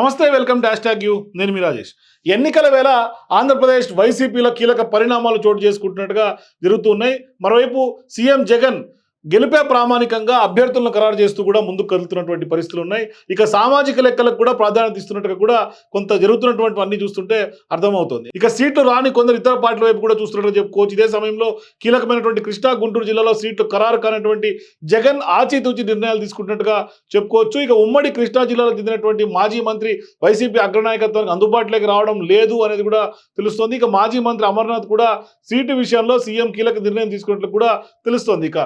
నమస్తే welcome dash tag you. నేను మీ రాజేష్. ఎన్నికల వేళ ఆంధ్రప్రదేశ్ వైసీపీలో కీలక పరిణామాలు చోటు చేసుకుంటున్నట్టుగా జరుగుతున్నాయి మరోవైపు సీఎం జగన్ గెలిపే ప్రామాణికంగా అభ్యర్థులను ఖరారు చేస్తూ కూడా ముందుకు కదులుతున్నటువంటి పరిస్థితులు ఉన్నాయి. ఇక సామాజిక లెక్కలకు కూడా ప్రాధాన్యత ఇస్తున్నట్టుగా కూడా కొంత జరుగుతున్నటువంటి అన్ని చూస్తుంటే అర్థమవుతుంది. ఇక సీట్లు రాని కొందరు ఇతర పార్టీల వైపు కూడా చూస్తున్నట్టు చెప్పుకోవచ్చు. ఇదే సమయంలో కీలకమైనటువంటి కృష్ణా గుంటూరు జిల్లాలో సీట్లు ఖరారు కానటువంటి జగన్ ఆచితూచి నిర్ణయాలు తీసుకుంటున్నట్టుగా చెప్పుకోవచ్చు. ఇక ఉమ్మడి కృష్ణా జిల్లాలో చెందినటువంటి మాజీ మంత్రి వైసీపీ అగ్రనాయకత్వానికి అందుబాటులోకి రావడం లేదు అనేది కూడా తెలుస్తోంది. ఇక మాజీ మంత్రి అమర్నాథ్ కూడా సీటు విషయంలో సీఎం కీలక నిర్ణయం తీసుకున్నట్లు కూడా తెలుస్తోంది. ఇక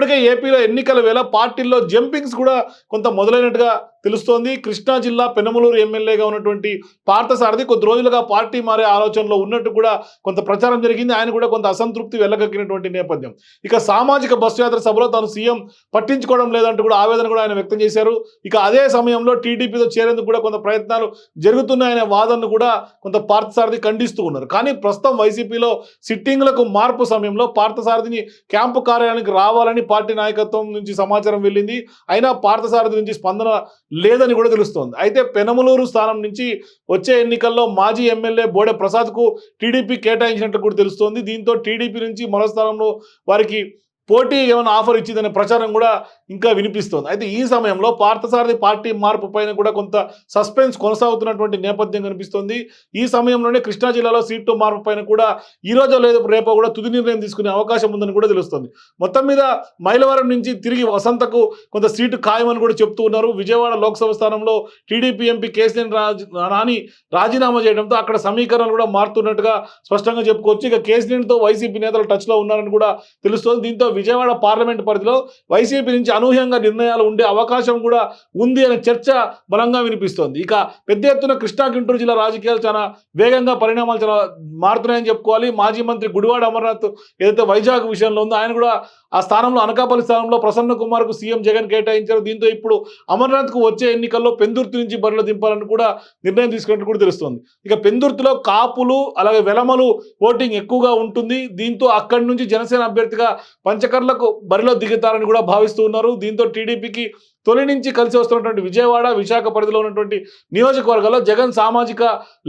ఇప్పటికే ఏపీలో ఎన్నికల వేళ పార్టీల్లో జంపింగ్స్ కూడా కొంత మొదలైనట్టుగా తెలుస్తోంది. కృష్ణా జిల్లా పెనమలూరు ఎమ్మెల్యేగా ఉన్నటువంటి పార్థసారథి కొద్ది రోజులుగా పార్టీ మారే ఆలోచనలో ఉన్నట్టు కూడా కొంత ప్రచారం జరిగింది. ఆయన కూడా కొంత అసంతృప్తి వెళ్ళగక్కినటువంటి నేపథ్యం. ఇక సామాజిక బస్సు యాత్ర సభలో తాను సీఎం పట్టించుకోవడం లేదంటూ కూడా ఆవేదన కూడా ఆయన వ్యక్తం చేశారు. ఇక అదే సమయంలో టీడీపీతో చేరేందుకు కూడా కొంత ప్రయత్నాలు జరుగుతున్నాయనే వాదనను కూడా కొంత పార్థసారథి ఖండిస్తూ ఉన్నారు. కానీ ప్రస్తుతం వైసీపీలో సిట్టింగ్లకు మార్పు సమయంలో పార్థసారథిని క్యాంపు కార్యాలయానికి రావాలని పార్టీ నాయకత్వం నుంచి సమాచారం వెళ్ళింది. అయినా పార్థసారథి నుంచి స్పందన లేదని కూడా తెలుస్తోంది. అయితే పెనమలూరు స్థానం నుంచి వచ్చే ఎన్నికల్లో మాజీ ఎమ్మెల్యే బోడే ప్రసాద్కు టీడీపీ కేటాయించినట్లు కూడా తెలుస్తోంది. దీంతో టీడీపీ నుంచి మరో స్థానంలో వారికి పోటీ ఏమైనా ఆఫర్ ఇచ్చిందనే ప్రచారం కూడా ఇంకా వినిపిస్తోంది. అయితే ఈ సమయంలో పార్థసారథి పార్టీ మార్పు పైన కూడా కొంత సస్పెన్స్ కొనసాగుతున్నటువంటి నేపథ్యం కనిపిస్తోంది. ఈ సమయంలోనే కృష్ణా జిల్లాలో సీటు మార్పు పైన కూడా ఈ రోజు లేదు రేపో కూడా తుది నిర్ణయం తీసుకునే అవకాశం ఉందని కూడా తెలుస్తోంది. మొత్తం మీద మైలవరం నుంచి తిరిగి వసంతకు కొంత సీటు ఖాయమని కూడా చెప్తూ ఉన్నారు. విజయవాడ లోక్సభ స్థానంలో టీడీపీ ఎంపీ కేసీఎన్ రాజ్ నాని రాజీనామా చేయడంతో అక్కడ సమీకరణలు కూడా మారుతున్నట్టుగా స్పష్టంగా చెప్పుకోవచ్చు. ఇక కేసీఎన్తో వైసీపీ నేతలు టచ్లో ఉన్నారని కూడా తెలుస్తోంది. దీంతో విజయవాడ పార్లమెంట్ పరిధిలో వైసీపీ నుంచి అనూహ్యంగా నిర్ణయాలు ఉండే అవకాశం కూడా ఉంది అనే చర్చ బలంగా వినిపిస్తోంది. ఇక పెద్ద ఎత్తున కృష్ణా గుంటూరు జిల్లా రాజకీయాలు చాలా వేగంగా పరిణామాలు చాలా మారుతున్నాయని చెప్పుకోవాలి. మాజీ మంత్రి గుడివాడ అమర్నాథ్ ఏదైతే వైజాగ్ విషయంలో ఉందో ఆయన కూడా ఆ స్థానంలో అనకాపల్లి స్థానంలో ప్రసన్న కుమార్కు సీఎం జగన్ కేటాయించారు. దీంతో ఇప్పుడు అమర్నాథ్కు వచ్చే ఎన్నికల్లో పెందుర్తి నుంచి బరిలో దింపాలని కూడా నిర్ణయం తీసుకున్నట్టు కూడా తెలుస్తోంది. ఇక పెందుర్తిలో కాపులు అలాగే వెలమలు ఓటింగ్ ఎక్కువగా ఉంటుంది. దీంతో అక్కడి నుంచి జనసేన అభ్యర్థిగా పంచకర్లకు బరిలో దిగుతారని కూడా భావిస్తూ ఉన్నారు. దీంతో టీడీపీకి తొలి నుంచి కలిసి వస్తున్నటువంటి విజయవాడ విశాఖ పరిధిలో ఉన్నటువంటి నియోజకవర్గాల్లో జగన్ సామాజిక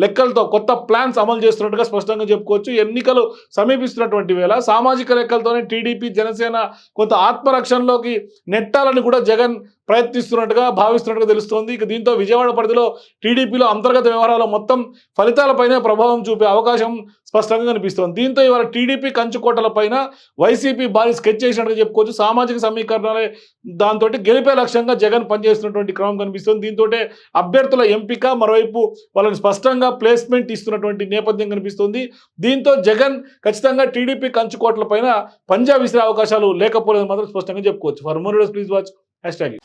లెక్కలతో కొత్త ప్లాన్స్ అమలు చేస్తున్నట్టుగా స్పష్టంగా చెప్పుకోవచ్చు. ఎన్నికలు సమీపిస్తున్నటువంటి వేళ సామాజిక లెక్కలతోనే టీడీపీ జనసేన కొంత ఆత్మరక్షణలోకి నెట్టాలని కూడా జగన్ ప్రయత్నిస్తున్నట్టుగా భావిస్తున్నట్టుగా తెలుస్తోంది. ఇక దీంతో విజయవాడ పరిధిలో టీడీపీలో అంతర్గత వ్యవహారాల మొత్తం ఫలితాలపైనే ప్రభావం చూపే అవకాశం స్పష్టంగా కనిపిస్తోంది. దీంతో ఇవాళ టీడీపీ కంచుకోటలపైన వైసీపీ భారీ స్కెచ్ చేసినట్టుగా చెప్పుకోవచ్చు. సామాజిక సమీకరణాలే దాంతో గెలిపే లక్ష్యం లక్ష్యంగా జగన్ పనిచేస్తున్నటువంటి క్రమం కనిపిస్తుంది. దీంతో అభ్యర్థుల ఎంపిక మరోవైపు వాళ్ళని స్పష్టంగా ప్లేస్మెంట్ ఇస్తున్నటువంటి నేపథ్యం కనిపిస్తుంది. దీంతో జగన్ ఖచ్చితంగా టీడీపీ కంచుకోట్ల పైన పంజా విసిరే అవకాశాలు లేకపోలేదు మాత్రం స్పష్టంగా చెప్పుకోవచ్చు. For more please watch hashtag